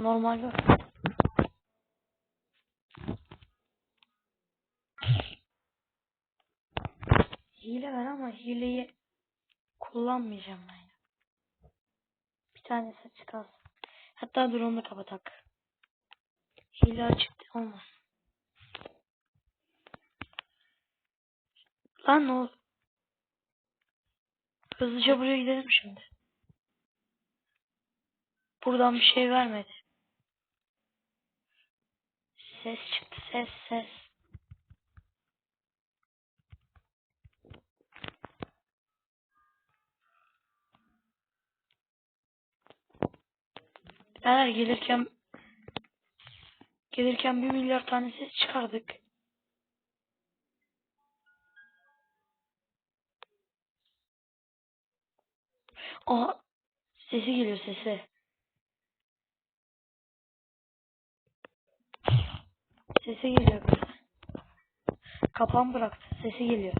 Normal var. Hile var ama hileyi kullanmayacağım ben. ya. Bir tanesi çıkarsın. Hatta dur onu da kapatak. Hile açık olmaz. Lan ne? Hızlıca buraya gidelim şimdi. Buradan bir şey vermedi. Ses çıktı ses ses. Eğer gelirken gelirken bir milyar tane ses çıkardık. Aa sesi geliyor sesi. Sesi geliyor böyle. Kapan bıraktı. Sesi geliyor.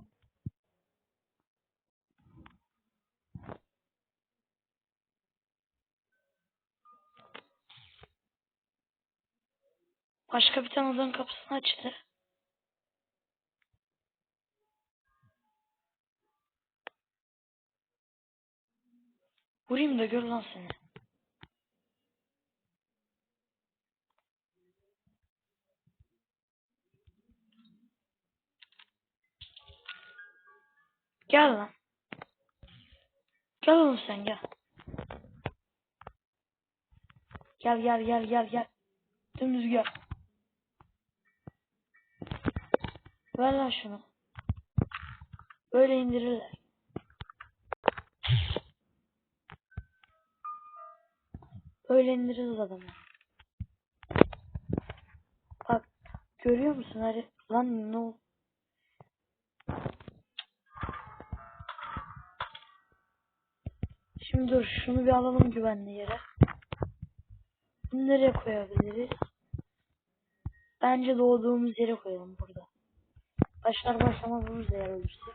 Başka bir tane kapısını açtı. Vurayım da gör lan seni. Gel lan. Gel oğlum sen gel. Gel gel gel gel gel. Dümdüz gel. Ver lan şunu. Böyle indirirler. Böyle indiririz adamı. Bak görüyor musun? Hadi lan ne oldu? Şimdi dur şunu bir alalım güvenli yere. Bunu nereye koyabiliriz? Bence doğduğumuz yere koyalım burada. Başlar başlamaz buluruz eğer ölürsek.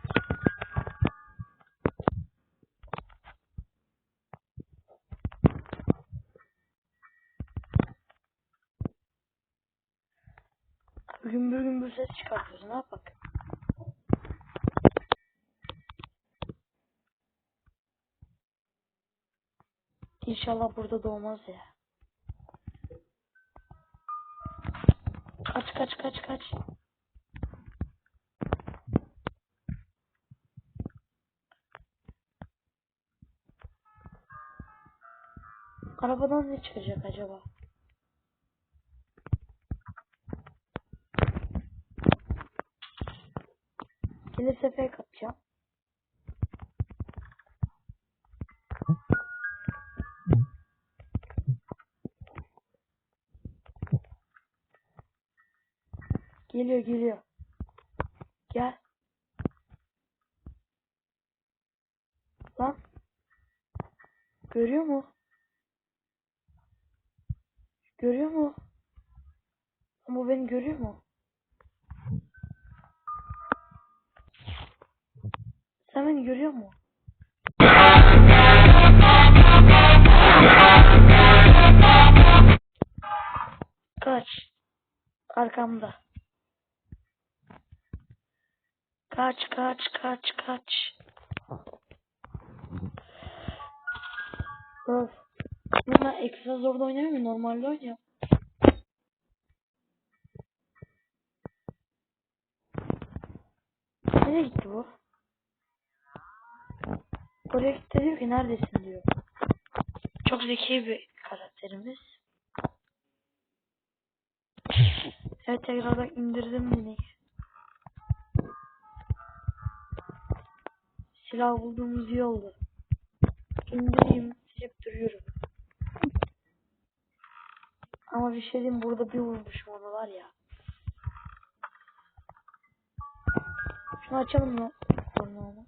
Gümbür gümbür ses çıkartıyoruz. Ne yapak? İnşallah burada doğmaz ya. Kaç kaç kaç kaç. Arabadan ne çıkacak acaba? Gelirse fake Gel. Lan. Görüyor mu? Görüyor mu? Ama beni görüyor mu? Sen beni görüyor mu? Kaç. Arkamda. Kaç kaç kaç kaç. Öf. Ben ekstra zorda oynamıyorum normalde oynuyorum. Nereye gitti bu? Oraya gitti diyor ki neredesin diyor. Çok zeki bir karakterimiz. Evet tekrardan indirdim minik. Silah bulduğumuz iyi oldu. İndireyim silip duruyorum. Ama bir şey diyeyim burada bir vurmuşum onu var ya. Şunu açalım mı? Sonra onu.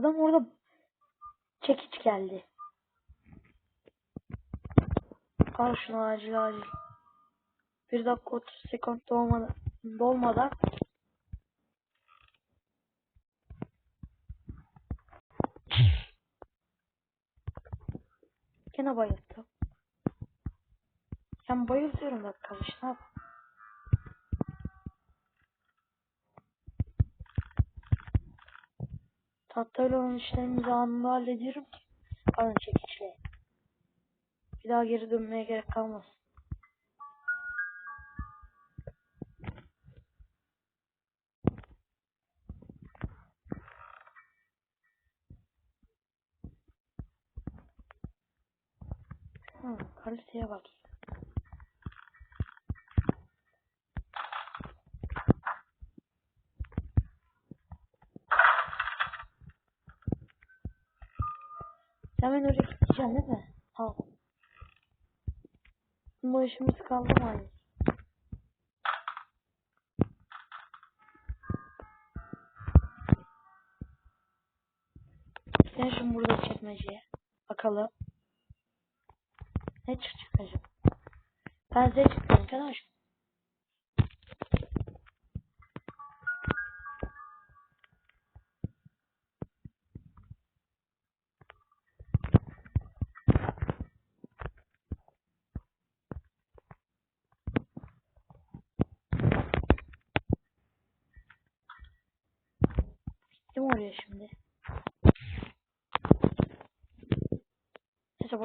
Adam orada çekiç geldi. Al şunu acil acil. 1 dakika 30 sekund dolmadan, dolmadan Gene bayıldım. Ben bayılıyorum bak ne yap? Tahtayla olan işlerimizi anında hallediyorum ki. Pardon çekiçle. Bir daha geri dönmeye gerek kalmaz. Hı, kaliteye bak. Bu kaldı hani? Sen şimdi burada çekmeceye. Bakalım. Ne çıkacak acaba? Ben size çıktım arkadaş.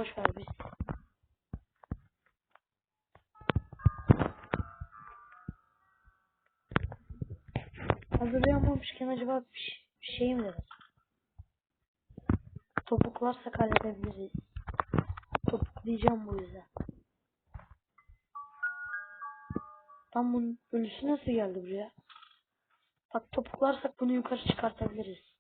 Boş ver biz. Hazırlayamamışken acaba bir, şey- bir şey mi dedim? Topuklarsak halledebiliriz. Topuklayacağım bu yüzden. Tam bunun ölüsü nasıl geldi buraya? Bak topuklarsak bunu yukarı çıkartabiliriz.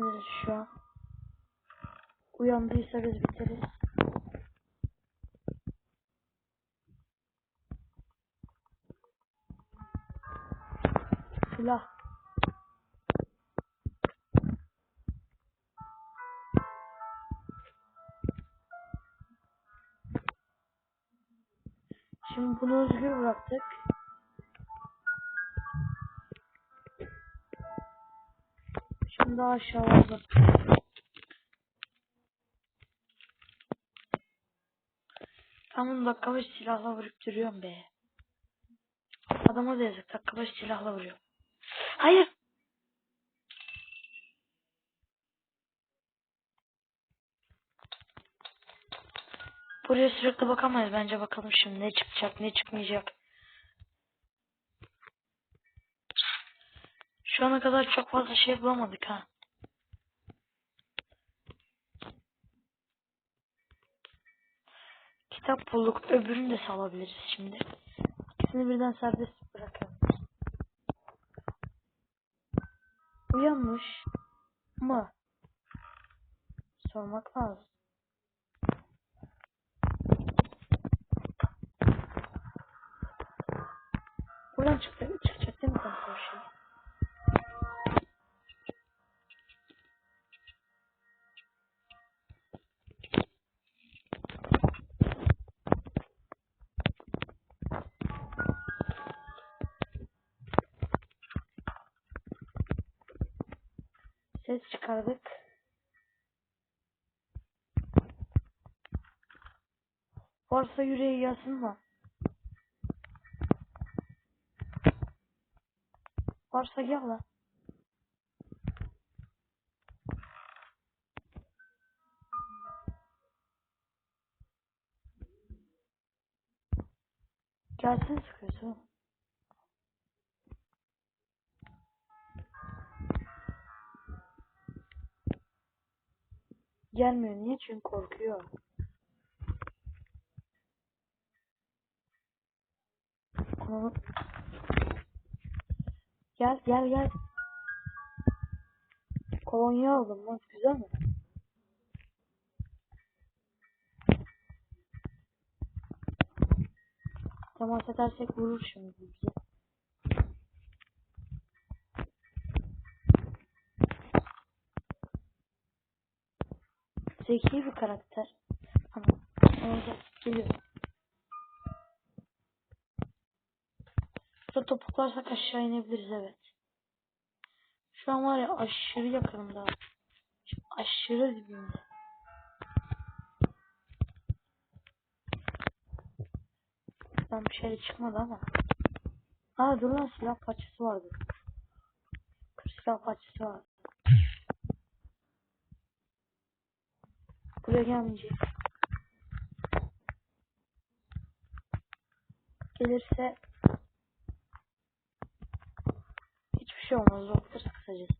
Sinirli şu an. Uyandıysa biz biteriz. Şimdi aşağıda. Ben bunu dakika başı silahla vurup duruyorum be. Adama da yazık dakika silahla vuruyor. Hayır. Buraya sürekli bakamayız. Bence bakalım şimdi ne çıkacak ne çıkmayacak. Şu ana kadar çok fazla şey bulamadık ha. Kitap bulduk. Öbürünü de salabiliriz şimdi. İkisini birden serbest bırakıyorum. Uyanmış mı? Sormak lazım. Buradan çıktı, çıkacak değil mi kontrol şey? Ses çıkardık. Varsa yüreği yazsın da. Varsa gel lan. Gelsin sıkıyorsun. Gelmiyor. Niye? Çünkü korkuyor. Gel gel gel. Kolonya aldım lan. Güzel mi? Temas edersek vurur şimdi bize. Zeki bir karakter. Ama orada geliyor. Burada topuklarsak aşağı inebiliriz evet. Şu an var ya aşırı yakınımda. Şu aşırı dibimde. Ben bir şey çıkmadı ama. Aa dur lan silah parçası vardı. Silah parçası vardı. Buraya gelmeyecek. Gelirse hiçbir şey olmaz. Doktor kısacası.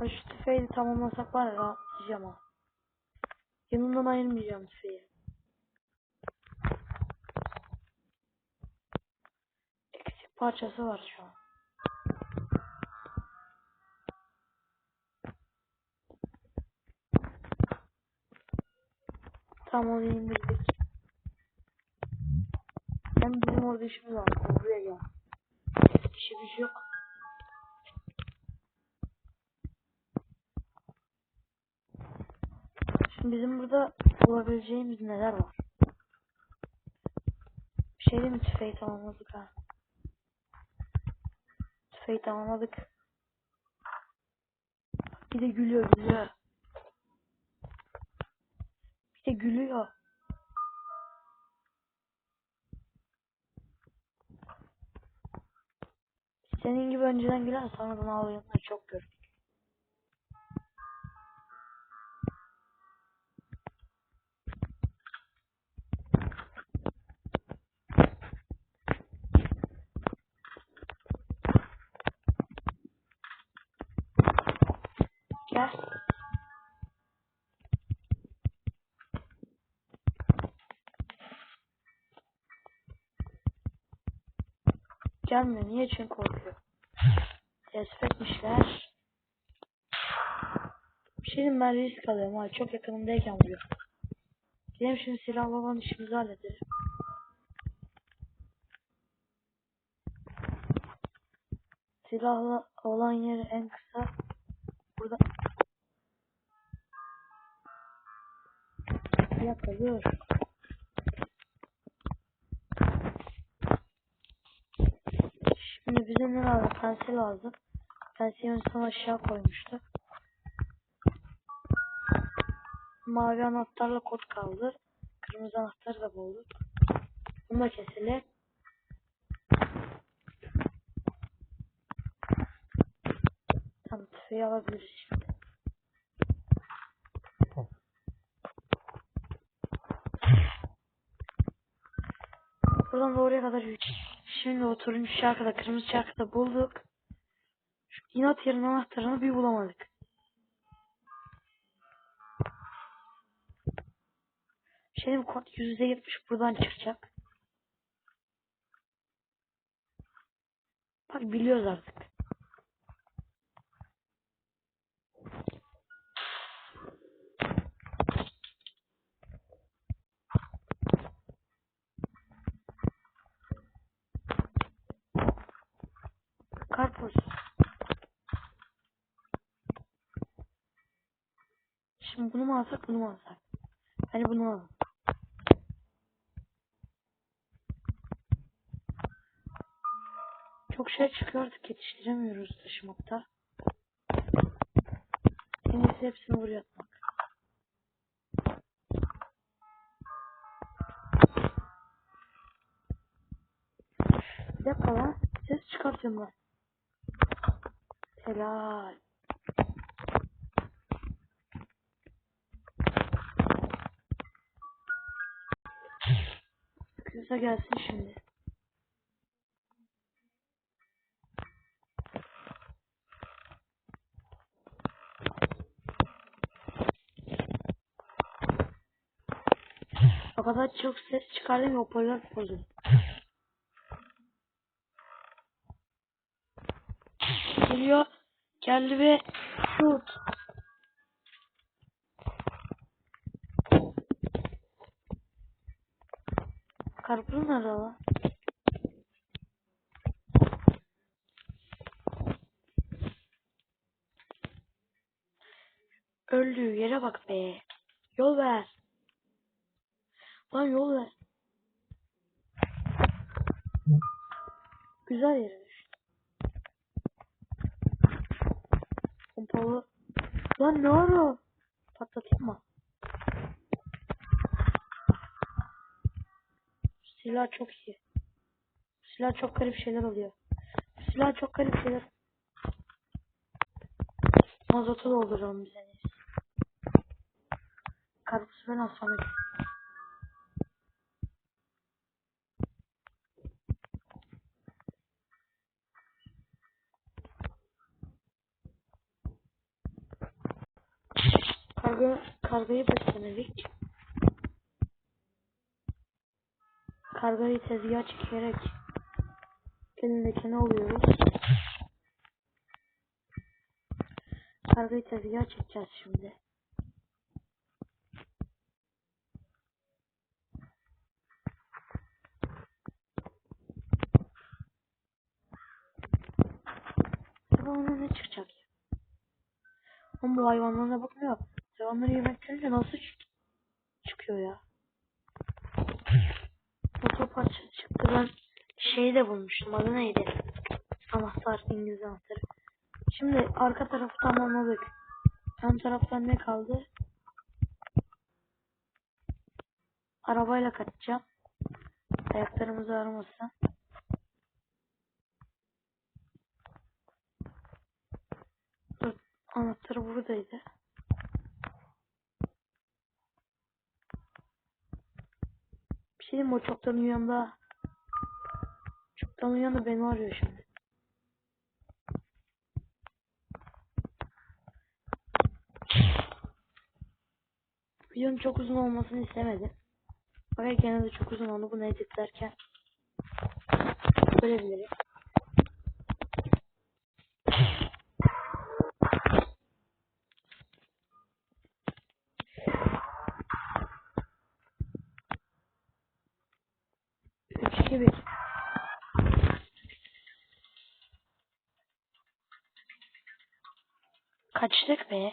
Şu tüfeği tamamlasak var ya rahatlayacağım ha. Yanından ayırmayacağım tüfeği. Eksik parçası var şu an. Tam onu indirdik. Hem bizim orada işimiz var. Buraya gel. İşimiz yok. Şimdi bizim burada bulabileceğimiz neler var? Bir şey değil mi? Tüfeği tamamladık ha. Tüfeği tamamladık. Bir de gülüyor gülüyor. De gülüyor. Senin gibi önceden gülen sonradan ağlayanlar çok gördük. Gelmiyor. Niye? Çünkü korkuyor. Tespit etmişler. Bir şey ben risk alıyorum ha. Çok yakınımdayken vuruyor. Gidelim şimdi silahlı olan işimizi halledelim. Silahlı olan yeri en kısa burada. Bir dakika dur. Şimdi bize ne lazım? Pensil lazım. Pensili son aşağı koymuştu. Mavi anahtarla kod kaldı. Kırmızı anahtarı da bulduk. Bunu da keselim. Tamam tüfeği alabiliriz şimdi. Buradan da oraya kadar yürüyeceğiz. Şimdi o turuncu şarkıda, kırmızı şarkıda bulduk. Şu inat yerinin anahtarını bir bulamadık. Şey bu kod %70 buradan çıkacak. Bak biliyoruz artık. Karpuz. Şimdi bunu mu alsak bunu mu alsak? Hani bunu alalım. Çok şey çıkıyor artık yetiştiremiyoruz taşımakta. En iyisi hepsini buraya atmak. Bir dakika lan. Ses çıkartıyorum ben. Helal. Kısa gelsin şimdi. O kadar çok ses çıkardım hoparlör bozuldu. geldi ve şut. Karpuz nerede lan? Öldüğü yere bak be. Yol ver. Lan yol ver. Güzel yer. Lan ne ara? Patlatayım mı? Silah çok iyi. Silah çok garip şeyler oluyor. Silah çok garip şeyler. Mazotu dolduralım bize neyse. Karpuz ben alsam. Karga, kargayı beslemedik. Kargayı tezgaha çekerek elindekini alıyoruz. Kargayı tezgaha çekeceğiz şimdi. Acaba ona ne çıkacak? Ama bu hayvanlarına bakmıyor. Hayvanları yemek görünce nasıl çık çıkıyor ya? Motor parçası çıktı. Ben şeyi de bulmuştum. Adı neydi? Anahtar. İngiliz anahtarı. Şimdi arka tarafı tamamladık. Ön taraftan ne kaldı? Arabayla kaçacağım. Ayaklarımız ağrımasın. Anahtarı buradaydı. Şey mi? O çoktan uyandı. Çoktan uyandı beni arıyor şimdi. Videonun çok uzun olmasını istemedim. Fakat gene de çok uzun oldu bunu editlerken. Görebilirim. Kaçtık be.